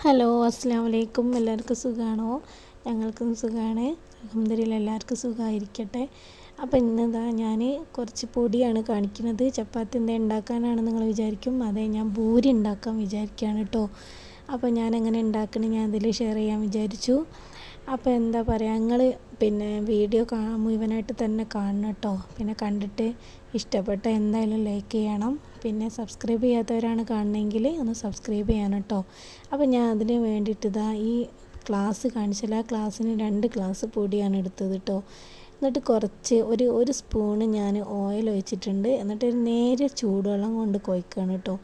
Hello അസ്സാം വലൈക്കും എല്ലാവർക്കും സുഖമാണോ ഞങ്ങൾക്കും സുഖമാണ് അഹമ്മദില്ല എല്ലാവർക്കും സുഖമായിരിക്കട്ടെ. അപ്പോൾ ഇന്നിതാ ഞാൻ കുറച്ച് പൊടിയാണ് കാണിക്കുന്നത്. ചപ്പാത്തി എന്താ ഉണ്ടാക്കാനാണ് നിങ്ങൾ വിചാരിക്കും? അതെ ഞാൻ ബൂരി ഉണ്ടാക്കാൻ വിചാരിക്കുകയാണ് കേട്ടോ. അപ്പോൾ ഞാൻ എങ്ങനെ ഉണ്ടാക്കണേ ഞാൻ അതിൽ ഷെയർ ചെയ്യാൻ വിചാരിച്ചു. അപ്പോൾ എന്താ പറയുക നിങ്ങൾ പിന്നെ വീഡിയോ കാ മുഴുവനായിട്ട് തന്നെ കാണണം കേട്ടോ. പിന്നെ കണ്ടിട്ട് ഇഷ്ടപ്പെട്ട എന്തായാലും ലൈക്ക് ചെയ്യണം. പിന്നെ സബ്സ്ക്രൈബ് ചെയ്യാത്തവരാണ് കാണണമെങ്കിൽ ഒന്ന് സബ്സ്ക്രൈബ് ചെയ്യണം കേട്ടോ അപ്പോൾ ഞാൻ അതിന് വേണ്ടിയിട്ട് ഇതാ ഈ ക്ലാസ് കാണിച്ചാൽ ആ ക്ലാസ്സിന് രണ്ട് ഗ്ലാസ് പൊടിയാണ് എടുത്തത് കേട്ടോ എന്നിട്ട് കുറച്ച് ഒരു ഒരു സ്പൂണ് ഞാൻ ഓയിൽ ഒഴിച്ചിട്ടുണ്ട്. എന്നിട്ട് നേരെ ചൂടുവെള്ളം കൊണ്ട് കൊയ്ക്കുകയാണ് കേട്ടോ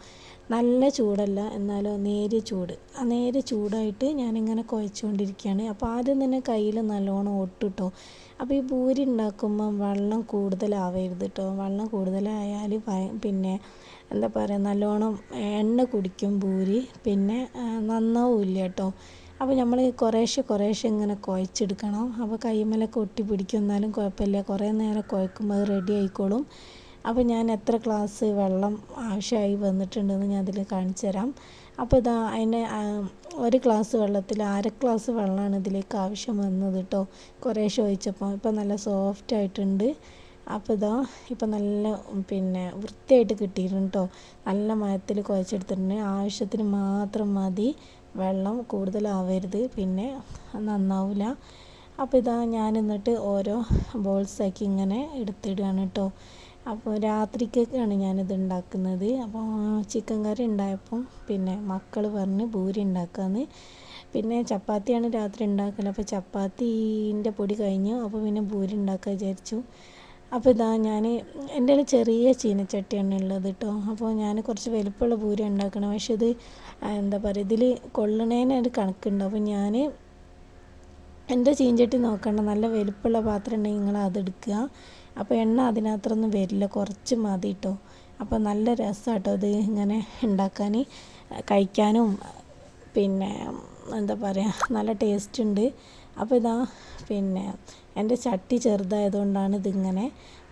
നല്ല ചൂടല്ല എന്നാലോ നേരിയ ചൂട്. ആ നേരിയ ചൂടായിട്ട് ഞാനിങ്ങനെ കുഴച്ചുകൊണ്ടിരിക്കുകയാണ് അപ്പോൾ ആദ്യം തന്നെ കയ്യിൽ നല്ലോണം ഒട്ടിട്ടോ. അപ്പോൾ ഈ പൂരി ഉണ്ടാക്കുമ്പം വെള്ളം കൂടുതലാവരുത് കേട്ടോ വെള്ളം കൂടുതലായാൽ പിന്നെ എന്താ പറയുക നല്ലോണം എണ്ണ കുടിക്കും പൂരി പിന്നെ നന്നാവില്ല കേട്ടോ അപ്പോൾ നമ്മൾ കുറേശ്ശെ കുറേശ്ശെ ഇങ്ങനെ കുഴച്ചെടുക്കണം. അപ്പോൾ കൈമലൊക്കെ ഒട്ടി പിടിക്കും എന്നാലും കുഴപ്പമില്ല. കുറേ നേരം കുഴക്കുമ്പോൾ റെഡി ആയിക്കോളും. അപ്പോൾ ഞാൻ എത്ര ഗ്ലാസ് വെള്ളം ആവശ്യമായി വന്നിട്ടുണ്ടെന്ന് ഞാൻ അതിൽ കാണിച്ചു തരാം. അപ്പോൾ ഇതാ അതിന് ഒരു ഗ്ലാസ് വെള്ളത്തിൽ അര ഗ്ലാസ് വെള്ളമാണ് ഇതിലേക്ക് ആവശ്യം വന്നത് കേട്ടോ കുറേ ചോദിച്ചപ്പോൾ ഇപ്പോൾ നല്ല സോഫ്റ്റ് ആയിട്ടുണ്ട്. അപ്പോൾ ഇതാ ഇപ്പം നല്ല പിന്നെ വൃത്തിയായിട്ട് കിട്ടിയിട്ടുണ്ട് കേട്ടോ നല്ല മയത്തിൽ കുഴച്ചെടുത്തിട്ടുണ്ട്. ആവശ്യത്തിന് മാത്രം മതി. വെള്ളം കൂടുതലാവരുത്. പിന്നെ നന്നാവില്ല അപ്പോൾ ഇതാ ഞാൻ എന്നിട്ട് ഓരോ ബോൾസാക്കി ഇങ്ങനെ എടുത്തിടുകയാണ് കേട്ടോ അപ്പോൾ രാത്രിക്കൊക്കെയാണ് ഞാനിത് ഉണ്ടാക്കുന്നത്. അപ്പോൾ ചിക്കൻ കറി ഉണ്ടായപ്പം പിന്നെ മക്കൾ പറഞ്ഞ് ഭൂരി ഉണ്ടാക്കാമെന്ന് പിന്നെ ചപ്പാത്തിയാണ് രാത്രി ഉണ്ടാക്കൽ അപ്പോൾ ചപ്പാത്തീന്റെ പൊടി കഴിഞ്ഞു. അപ്പോൾ പിന്നെ ഭൂരി ഉണ്ടാക്കാൻ വിചാരിച്ചു. അപ്പോൾ ഇതാ ഞാൻ എന്റെ ചെറിയ ചീനച്ചട്ടിയാണ് ഉള്ളത് കേട്ടോ അപ്പോൾ ഞാൻ കുറച്ച് വലുപ്പമുള്ള പൂരി ഉണ്ടാക്കണം. പക്ഷേ ഇത് എന്താ പറയുക ഇതിൽ കൊള്ളണേനെ ഒരു കണക്കുണ്ട്. അപ്പോൾ ഞാൻ എന്റെ ചീഞ്ചട്ടി നോക്കണ്ട നല്ല വലുപ്പമുള്ള പാത്രം ഉണ്ടെങ്കിൽ നിങ്ങൾ അതെടുക്കുക അപ്പോൾ എണ്ണ അതിനകത്തൊന്നും വരില്ല. കുറച്ച് മതി കേട്ടോ അപ്പോൾ നല്ല രസമാണ് കേട്ടോ ഇത് ഇങ്ങനെ ഉണ്ടാക്കാൻ കഴിക്കാനും പിന്നെ എന്താ പറയുക നല്ല ടേസ്റ്റ് ഉണ്ട് അപ്പോൾ ഇതാ പിന്നെ എന്റെ ചട്ടി ചെറുതായതുകൊണ്ടാണ് ഇതിങ്ങനെ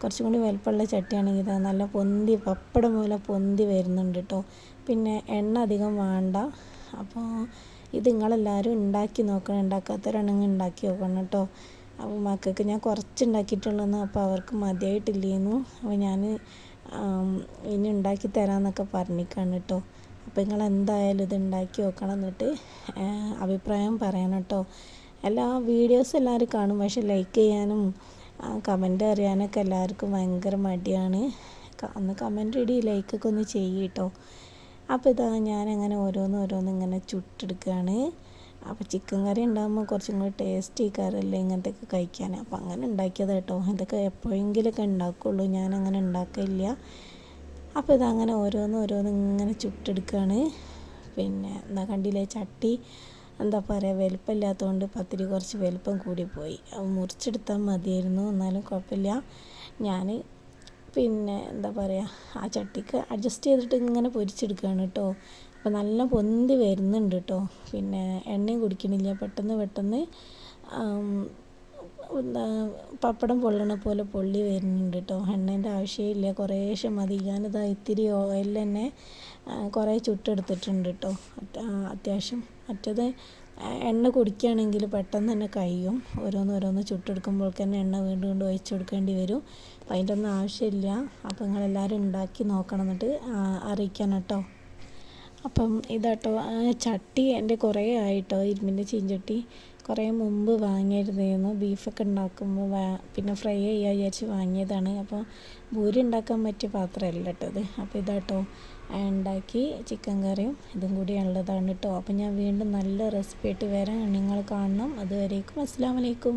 കുറച്ചും കൂടി വലുപ്പമുള്ള ചട്ടിയാണെങ്കിൽ ഇതാ നല്ല പൊന്തി പപ്പടം പോലെ പൊന്തി വരുന്നുണ്ട് കേട്ടോ പിന്നെ എണ്ണ അധികം വേണ്ട. അപ്പോൾ ഇത് നിങ്ങളെല്ലാവരും ഉണ്ടാക്കി നോക്കണം. ഉണ്ടാക്കാത്തവരാണെങ്കിൽ ഉണ്ടാക്കി നോക്കണം കേട്ടോ അപ്പോൾ മക്കൾക്ക് ഞാൻ കുറച്ച് ഉണ്ടാക്കിയിട്ടുള്ളൂ അപ്പോൾ അവർക്ക് മതിയായിട്ടില്ലേന്നു. അപ്പോൾ ഞാൻ ഇനി ഉണ്ടാക്കി തരാമെന്നൊക്കെ പറഞ്ഞിക്കാണ് കേട്ടോ. അപ്പോൾ നിങ്ങൾ എന്തായാലും ഇത് ഉണ്ടാക്കി നോക്കണം എന്നിട്ട് അഭിപ്രായം പറയണം കേട്ടോ. എല്ലാ വീഡിയോസ് എല്ലാവരും കാണും പക്ഷെ ലൈക്ക് ചെയ്യാനും കമന്റ് അറിയാനൊക്കെ എല്ലാവർക്കും ഭയങ്കര മടിയാണ്. ഒന്ന് കമന്റ് ഇടി ലൈക്കൊക്കെ ഒന്ന് ചെയ്യും കേട്ടോ. അപ്പോൾ ഇതാ ഞാനങ്ങനെ ഓരോന്ന് ഓരോന്ന് ഇങ്ങനെ ചുട്ടെടുക്കുകയാണ്. അപ്പോൾ ചിക്കൻ കറി ഉണ്ടാകുമ്പോൾ കുറച്ചും കൂടി ടേസ്റ്റ് കറിയല്ലേ ഇങ്ങനത്തെയൊക്കെ കഴിക്കാൻ. അപ്പോൾ അങ്ങനെ ഉണ്ടാക്കിയത് കേട്ടോ ഇതൊക്കെ എപ്പോഴെങ്കിലുമൊക്കെ ഉണ്ടാക്കുള്ളൂ ഞാൻ അങ്ങനെ ഉണ്ടാക്കില്ല അപ്പോൾ ഇതങ്ങനെ ഓരോന്ന് ഓരോന്ന് ഇങ്ങനെ ചുട്ടെടുക്കുകയാണ് പിന്നെ എന്താ കണ്ടില്ലേ ചട്ടി? എന്താ പറയുക വലുപ്പമില്ലാത്തതുകൊണ്ട് പത്തിരി കുറച്ച് വലുപ്പം കൂടിപ്പോയി. മുറിച്ചെടുത്താൽ മതിയായിരുന്നു. എന്നാലും കുഴപ്പമില്ല ഞാൻ പിന്നെ എന്താ പറയുക ആ ചട്ടിക്ക് അഡ്ജസ്റ്റ് ചെയ്തിട്ട് ഇങ്ങനെ പൊരിച്ചെടുക്കുകയാണ് കേട്ടോ അപ്പോൾ നല്ല പൊന്തി വരുന്നുണ്ട് കേട്ടോ പിന്നെ എണ്ണയും കുടിക്കണില്ല. പെട്ടെന്ന് പെട്ടെന്ന് പപ്പടം പൊള്ളണ പോലെ പൊള്ളി വരുന്നുണ്ട് കേട്ടോ എണ്ണേന്റെ ആവശ്യമില്ല. കുറേശ്ശെ മതി. ഞാനിതാ ഇത്തിരി ഓയിൽ തന്നെ കുറേ ചുട്ടെടുത്തിട്ടുണ്ട് കേട്ടോ അത്യാവശ്യം. മറ്റത് എണ്ണ കുടിക്കുകയാണെങ്കിൽ പെട്ടെന്ന് തന്നെ കഴിയും. ഓരോന്ന് ഓരോന്ന് ചുട്ടെടുക്കുമ്പോൾ തന്നെ എണ്ണ വീണ്ടും വീണ്ടും ഒഴിച്ചു കൊടുക്കേണ്ടി വരും. അപ്പം അതിന്റെ ഒന്നും ആവശ്യമില്ല. അപ്പോൾ നിങ്ങളെല്ലാവരും ഉണ്ടാക്കി നോക്കണം എന്നിട്ട് അറിയിക്കണം കേട്ടോ അപ്പം ഇതാട്ടോ ആ ചട്ടി എന്റെ കുറേ ആയിട്ടോ ഇരുമ്പിന്റെ ചീഞ്ചട്ടി കുറേ മുമ്പ് വാങ്ങിയിരുന്നിരുന്നു. ബീഫൊക്കെ ഉണ്ടാക്കുമ്പോൾ പിന്നെ ഫ്രൈ ചെയ്യാൻ വിചാരിച്ച് വാങ്ങിയതാണ്. അപ്പോൾ ഭൂരി ഉണ്ടാക്കാൻ പറ്റിയ പാത്രമല്ല കേട്ടോ ഇത്. അപ്പോൾ ഇതാട്ടോ ഉണ്ടാക്കി ചിക്കൻ കറിയും ഇതും കൂടി ഉള്ളതാണ് കേട്ടോ. അപ്പോൾ ഞാൻ വീണ്ടും നല്ല റെസിപ്പി ആയിട്ട് വരാം. നിങ്ങൾ കാണണം. അതുവരേക്കും അസ്സാം വലൈക്കും